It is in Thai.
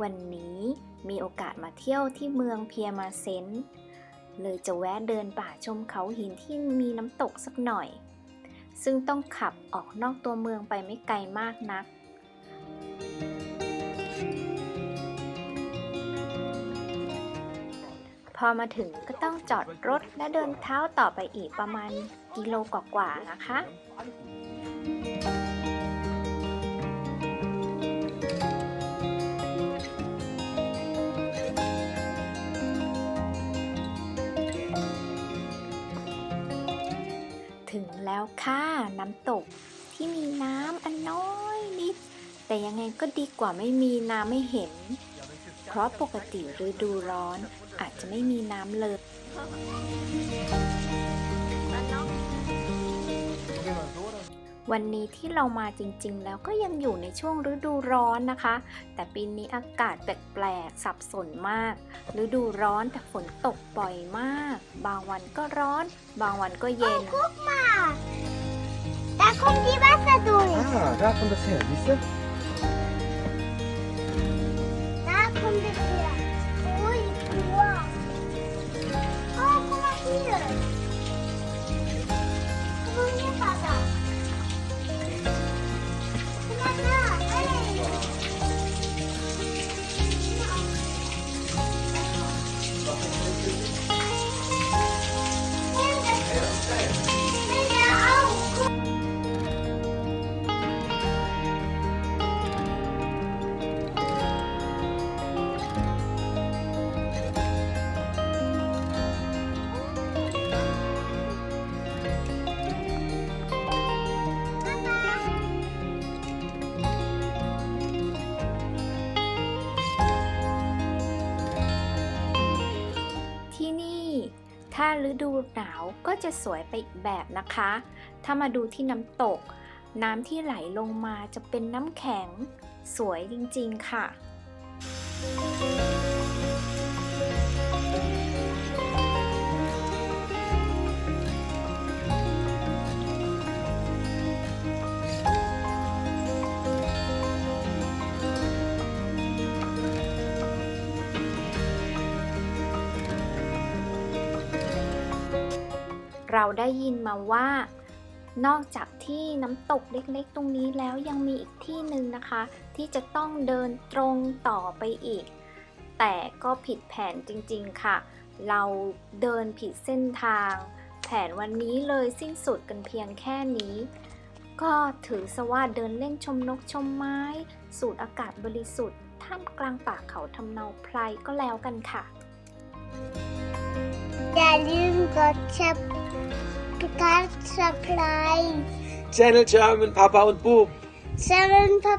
วันนี้มีโอกาสมาเที่ยวที่เมืองเพียมาเซนต์เลยจะแวะเดินป่าชมเขาหินที่มีน้ำตกสักหน่อย ซึ่งต้องขับออกนอกตัวเมืองไปไม่ไกลมากนัก พอมาถึงก็ต้องจอดรถและเดินเท้าต่อไปอีกประมาณกิโลกว่าๆนะคะ แล้วค่ะ น้ำตกที่มีน้ำอันน้อยนิด แต่ยังไงก็ดีกว่าไม่มีน้ำไม่เห็น เพราะปกติฤดูร้อนอาจจะไม่มีน้ำเลย วันนี้ที่เรามาจริงๆ แล้วก็ยังอยู่ในช่วงฤดูร้อนนะคะ แต่ปีนี้อากาศแปลกๆ สับสนมาก ฤดูร้อนแต่ฝนตกบ่อยมาก บางวันก็ร้อน บางวันก็เย็น Där kom diverse dåligt. Ah, där kom det service. Där ถ้าฤดูหนาวก็จะสวยไปอีกแบบนะคะ ถ้ามาดูที่น้ำตก น้ำที่ไหลลงมาจะเป็นน้ำแข็ง สวยจริงๆค่ะ เราได้ยินมาว่า นอกจากที่น้ำตกเล็กๆ ตรงนี้แล้วยังมีอีกที่หนึ่งนะคะ ที่จะต้องเดินตรงต่อไปอีก แต่ก็ผิดแผนจริงๆค่ะ เราเดินผิดเส้นทาง แผนวันนี้เลยสิ้นสุดกันเพียงแค่นี้ ก็ถือซะว่าเดินเล่นชมนกชมไม้ สูดอากาศบริสุทธิ์ท่ามกลางป่าเขาทำเนาไพรก็แล้วกันค่ะอย่าลืมกดแชร์ การสปราย Channel German, Papa und Bub. เซเว่นพระ